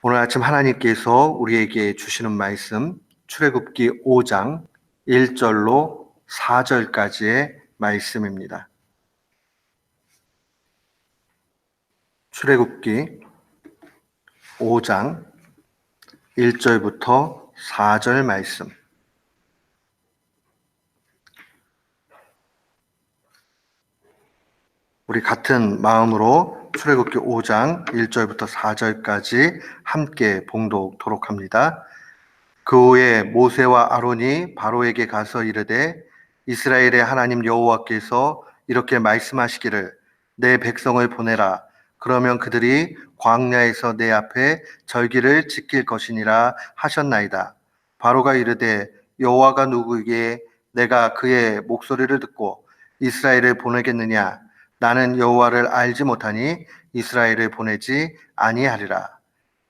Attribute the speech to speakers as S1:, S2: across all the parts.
S1: 오늘 아침 하나님께서 우리에게 주시는 말씀 출애굽기 5장 1절로 4절까지의 말씀입니다. 출애굽기 5장 1절부터 4절 말씀. 우리 같은 마음으로 출애굽기 5장 1절부터 4절까지 함께 봉독토록 합니다. 그 후에 모세와 아론이 바로에게 가서 이르되 이스라엘의 하나님 여호와께서 이렇게 말씀하시기를 내 백성을 보내라 그러면 그들이 광야에서 내 앞에 절기를 지킬 것이니라 하셨나이다. 바로가 이르되 여호와가 누구에게 내가 그의 목소리를 듣고 이스라엘을 보내겠느냐 나는 여호와를 알지 못하니 이스라엘을 보내지 아니하리라.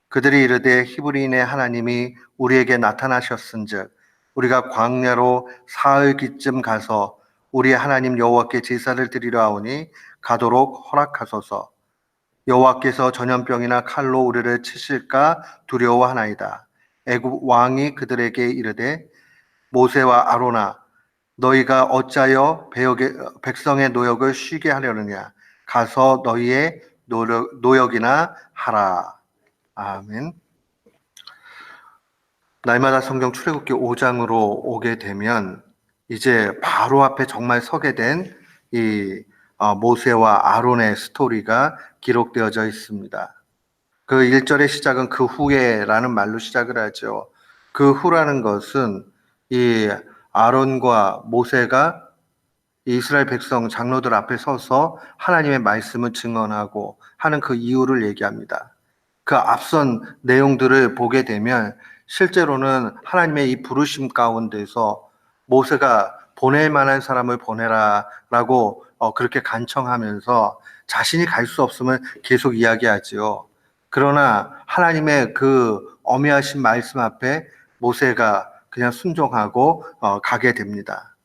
S1: 그들이 이르되 히브리인의 하나님이 우리에게 나타나셨은즉 우리가 광야로 사흘 기쯤 가서 우리 하나님 여호와께 제사를 드리려 하오니 가도록 허락하소서. 여호와께서 전염병이나 칼로 우리를 치실까 두려워하나이다. 애굽 왕이 그들에게 이르되 모세와 아로나 너희가 어찌하여 백성의 노역을 쉬게 하려느냐 가서 너희의 노력, 노역이나 하라. 아멘. 날마다 성경 출애굽기 5장으로 오게 되면 이제 바로 앞에 정말 서게 된이 어, 모세와 아론의 스토리가 기록되어져 있습니다. 그 1절의 시작은 그 후에라는 말로 시작을 하죠. 그 후라는 것은 이 아론과 모세가 이스라엘 백성 장로들 앞에 서서 하나님의 말씀을 증언하고 하는 그 이유를 얘기합니다. 그 앞선 내용들을 보게 되면 실제로는 하나님의 이 부르심 가운데서 모세가 보낼 만한 사람을 보내라라고 어, 그렇게 간청하면서 자신이 갈 수 없으면 계속 이야기하지요. 그러나 하나님의 그 어미하신 말씀 앞에 모세가 그냥 순종하고 어, 가게 됩니다.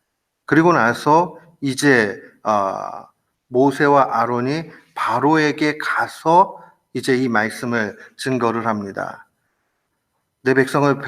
S1: 그리고 나서 이제 어, 모세와 아론이 바로에게 가서 이제 이 말씀을 증거를 합니다. 내 백성을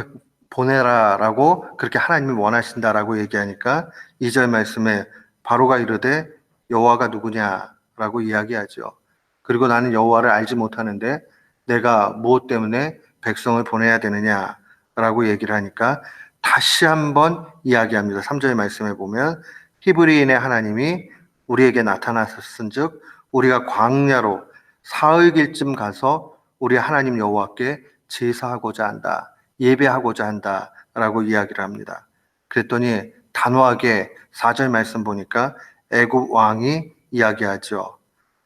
S1: 보내라라고 그렇게 하나님이 원하신다라고 얘기하니까 이 절 말씀에 바로가 이르되 여호와가 누구냐라고 이야기하죠. 그리고 나는 여호와를 알지 못하는데 내가 무엇 때문에 백성을 보내야 되느냐 라고 얘기를 하니까 다시 한번 이야기합니다. 3절 말씀에 보면 히브리인의 하나님이 우리에게 나타나셨은 즉 우리가 광야로 사흘 길쯤 가서 우리 하나님 여호와께 제사하고자 한다. 예배하고자 한다 라고 이야기를 합니다. 그랬더니 단호하게 4절 말씀 보니까 애굽 왕이 이야기하죠.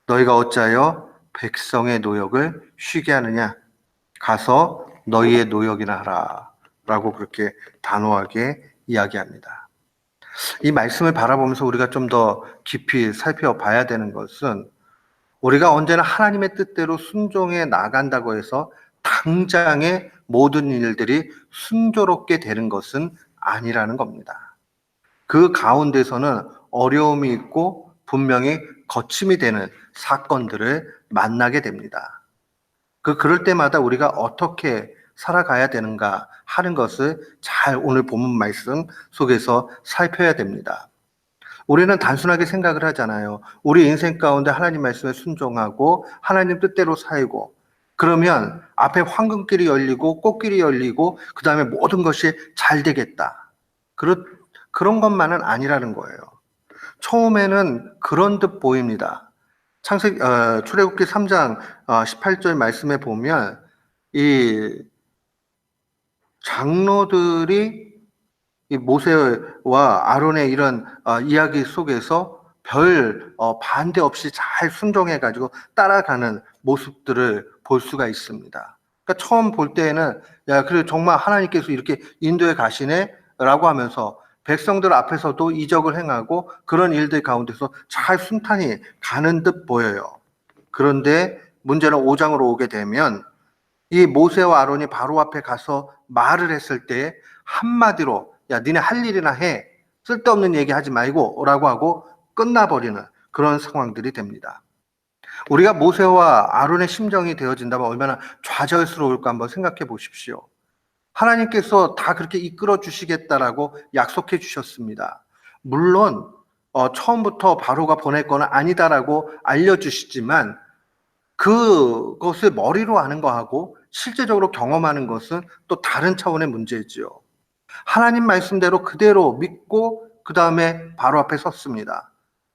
S1: 너희가 어찌하여 백성의 노역을 쉬게 하느냐? 가서 너희의 노역이나 하라. 라고 그렇게 단호하게 이야기합니다. 이 말씀을 바라보면서 우리가 좀 더 깊이 살펴봐야 되는 것은 우리가 언제나 하나님의 뜻대로 순종해 나간다고 해서 당장의 모든 일들이 순조롭게 되는 것은 아니라는 겁니다. 그 가운데서는 어려움이 있고 분명히 거침이 되는 사건들을 만나게 됩니다. 그 그럴 때마다 우리가 어떻게 살아가야 되는가 하는 것을 잘 오늘 본문 말씀 속에서 살펴야 됩니다. 우리는 단순하게 생각을 하잖아요. 우리 인생 가운데 하나님 말씀에 순종하고 하나님 뜻대로 살고 그러면 앞에 황금길이 열리고 꽃길이 열리고 그 다음에 모든 것이 잘 되겠다. 그런 그런 것만은 아니라는 거예요. 처음에는 그런 듯 보입니다. 창세기 어, 출애굽기 3장 어, 18절 말씀에 보면 이 장로들이 이 모세와 아론의 이런 어, 이야기 속에서 별 어, 반대 없이 잘 순종해 가지고 따라가는 모습들을 볼 수가 있습니다. 그러니까 처음 볼 때에는 야 그래 정말 하나님께서 이렇게 인도에 가시네라고 하면서 백성들 앞에서도 이적을 행하고 그런 일들 가운데서 잘 순탄히 가는 듯 보여요. 그런데 문제는 5장으로 오게 되면 이 모세와 아론이 바로 앞에 가서 말을 했을 때 한마디로 야 니네 할 일이나 해 쓸데없는 얘기 하지 말고 라고 하고 끝나버리는 그런 상황들이 됩니다. 우리가 모세와 아론의 심정이 되어진다면 얼마나 좌절스러울까 한번 생각해 보십시오. 하나님께서 다 그렇게 이끌어 주시겠다라고 약속해 주셨습니다. 물론 어, 처음부터 바로가 보낼 건 아니다라고 알려주시지만 그것을 머리로 아는 거하고 실제적으로 경험하는 것은 또 다른 차원의 문제지요. 하나님 말씀대로 그대로 믿고 그 다음에 바로 앞에 섰습니다.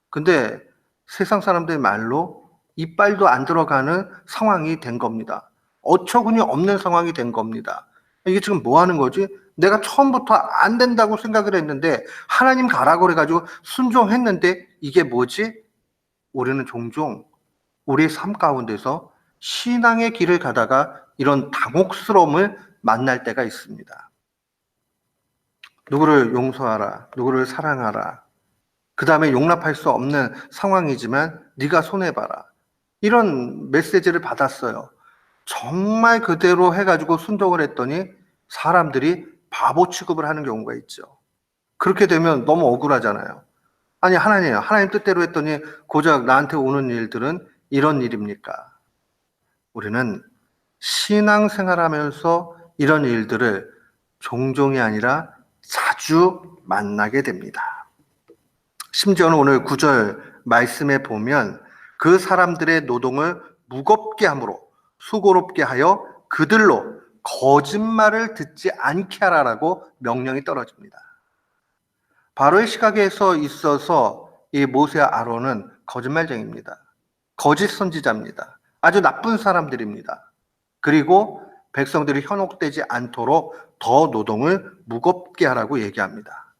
S1: 근데 세상 사람들 말로 이빨도 안 들어가는 상황이 된 겁니다. 어처구니 없는 상황이 된 겁니다. 이게 지금 뭐 하는 거지? 내가 처음부터 안 된다고 생각을 했는데 하나님 가라고 그래가지고 순종했는데 이게 뭐지? 우리는 종종 우리의 삶 가운데서 신앙의 길을 가다가 이런 당혹스러움을 만날 때가 있습니다. 누구를 용서하라, 누구를 사랑하라. 그 다음에 용납할 수 없는 상황이지만 네가 손해봐라. 이런 메시지를 받았어요. 정말 그대로 해가지고 순종을 했더니 사람들이 바보 취급을 하는 경우가 있죠. 그렇게 되면 너무 억울하잖아요. 아니, 하나님, 하나님 뜻대로 했더니 고작 나한테 오는 일들은 이런 일입니까? 우리는 신앙생활 하면서 이런 일들을 종종이 아니라 자주 만나게 됩니다. 심지어는 오늘 구절 말씀에 보면 그 사람들의 노동을 무겁게 함으로 수고롭게 하여 그들로 거짓말을 듣지 않게 하라라고 명령이 떨어집니다. 바로의 시각에서 있어서 이 모세와 아론은 거짓말쟁입니다. 거짓 선지자입니다. 아주 나쁜 사람들입니다. 그리고 백성들이 현혹되지 않도록 더 노동을 무겁게 하라고 얘기합니다.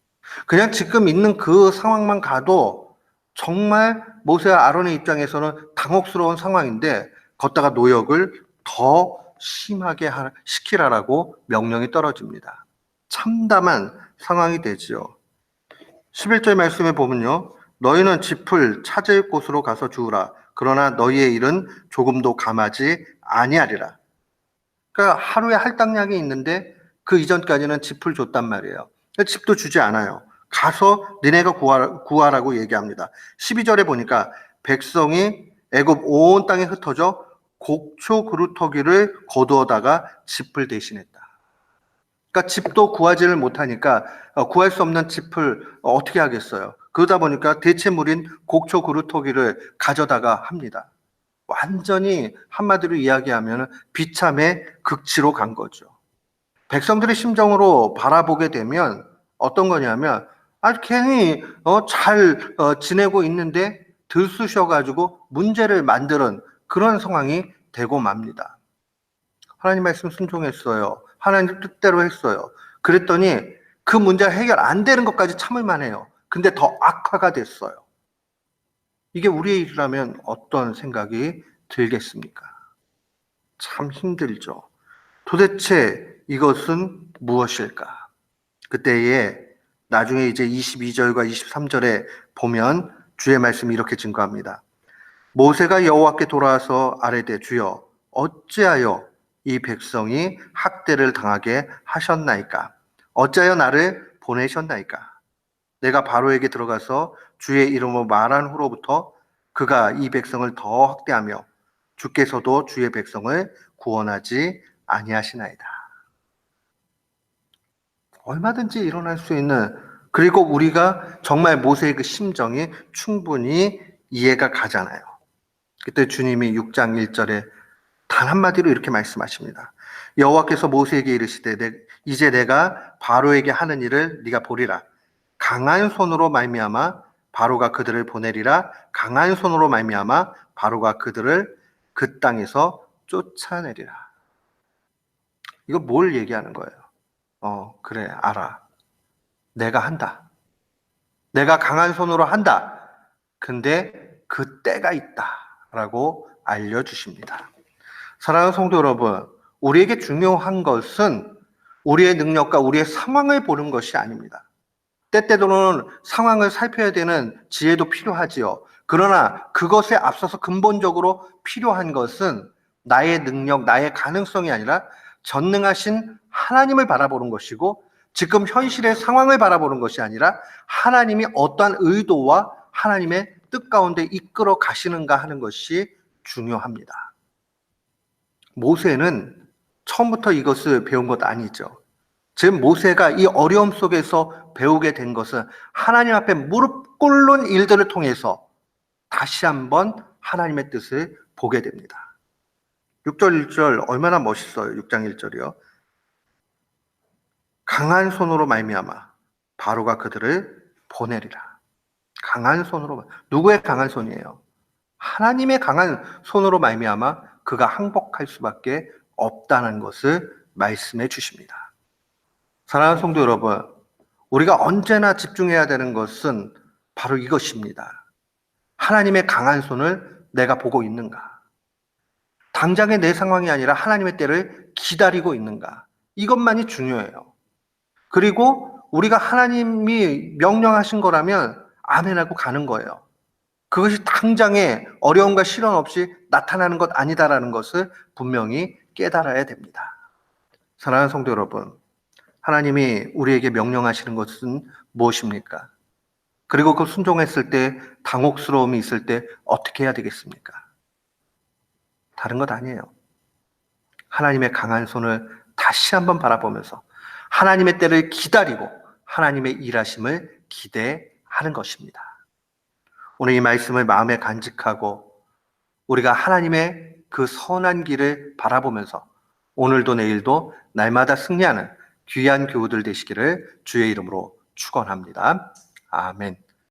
S1: 그냥 지금 있는 그 상황만 가도 정말 모세와 아론의 입장에서는 당혹스러운 상황인데 걷다가 노역을 더 심하게 시키라라고 명령이 떨어집니다. 참담한 상황이 되지요. 11절 말씀에 보면요. 너희는 짚을 찾을 곳으로 가서 주우라. 그러나 너희의 일은 조금도 감하지 아니하리라. 그러니까 하루에 할당량이 있는데 그 이전까지는 짚을 줬단 말이에요. 집도 주지 않아요. 가서 니네가 구하, 구하라 고 얘기합니다. 12절에 보니까 백성이 애굽 온 땅에 흩어져 곡초 그루터기를 거두어다가 짚을 대신했다. 그러니까 집도 구하지를 못하니까 어, 구할 수 없는 짚을 어떻게 하겠어요? 그러다 보니까 대체물인 곡초 그루터기를 가져다가 합니다. 완전히 한마디로 이야기하면 비참의 극치로 간 거죠. 백성들의 심정으로 바라보게 되면 어떤 거냐면 아 괜히 어, 잘 어, 지내고 있는데 들쑤셔가지고 문제를 만드는 그런 상황이 되고 맙니다. 하나님 말씀 순종했어요. 하나님 뜻대로 했어요. 그랬더니 그 문제가 해결 안 되는 것까지 참을만 해요. 근데 더 악화가 됐어요. 이게 우리의 일이라면 어떤 생각이 들겠습니까? 참 힘들죠. 도대체 이것은 무엇일까? 그때에 나중에 이제 22절과 23절에 보면 주의 말씀이 이렇게 증거합니다. 모세가 여호와께 돌아와서 아뢰되 주여 어찌하여 이 백성이 학대를 당하게 하셨나이까? 어찌하여 나를 보내셨나이까? 내가 바로에게 들어가서 주의 이름으로 말한 후로부터 그가 이 백성을 더 학대하며 주께서도 주의 백성을 구원하지 아니하시나이다. 얼마든지 일어날 수 있는 그리고 우리가 정말 모세의 그 심정이 충분히 이해가 가잖아요. 그때 주님이 6장 1절에 단 한마디로 이렇게 말씀하십니다. 여호와께서 모세에게 이르시되 이제 내가 바로에게 하는 일을 네가 보리라. 강한 손으로 말미암아 바로가 그들을 보내리라. 강한 손으로 말미암아 바로가 그들을 그 땅에서 쫓아내리라. 이거 뭘 얘기하는 거예요? 어, 그래, 알아. 내가 한다. 내가 강한 손으로 한다. 근데 그 때가 있다. 라고 알려주십니다. 사랑하는 성도 여러분, 우리에게 중요한 것은 우리의 능력과 우리의 상황을 보는 것이 아닙니다. 때때로는 상황을 살펴야 되는 지혜도 필요하지요. 그러나 그것에 앞서서 근본적으로 필요한 것은 나의 능력, 나의 가능성이 아니라 전능하신 하나님을 바라보는 것이고 지금 현실의 상황을 바라보는 것이 아니라 하나님이 어떠한 의도와 하나님의 뜻 가운데 이끌어 가시는가 하는 것이 중요합니다. 모세는 처음부터 이것을 배운 것 아니죠. 지금 모세가 이 어려움 속에서 배우게 된 것은 하나님 앞에 무릎 꿇는 일들을 통해서 다시 한번 하나님의 뜻을 보게 됩니다. 6절 1절 얼마나 멋있어요. 6장 1절이요. 강한 손으로 말미암아 바로가 그들을 보내리라. 강한 손으로 누구의 강한 손이에요? 하나님의 강한 손으로 말미암아 그가 항복할 수밖에 없다는 것을 말씀해 주십니다. 사랑하는 성도 여러분, 우리가 언제나 집중해야 되는 것은 바로 이것입니다. 하나님의 강한 손을 내가 보고 있는가? 당장의 내 상황이 아니라 하나님의 때를 기다리고 있는가? 이것만이 중요해요. 그리고 우리가 하나님이 명령하신 거라면 아멘하고 가는 거예요. 그것이 당장에 어려움과 실현 없이 나타나는 것 아니다라는 것을 분명히 깨달아야 됩니다. 사랑하는 성도 여러분, 하나님이 우리에게 명령하시는 것은 무엇입니까? 그리고 그 순종했을 때 당혹스러움이 있을 때 어떻게 해야 되겠습니까? 다른 것 아니에요. 하나님의 강한 손을 다시 한번 바라보면서 하나님의 때를 기다리고 하나님의 일하심을 기대하는 것입니다. 오늘 이 말씀을 마음에 간직하고 우리가 하나님의 그 선한 길을 바라보면서 오늘도 내일도 날마다 승리하는 귀한 교우들 되시기를 주의 이름으로 축원합니다. 아멘.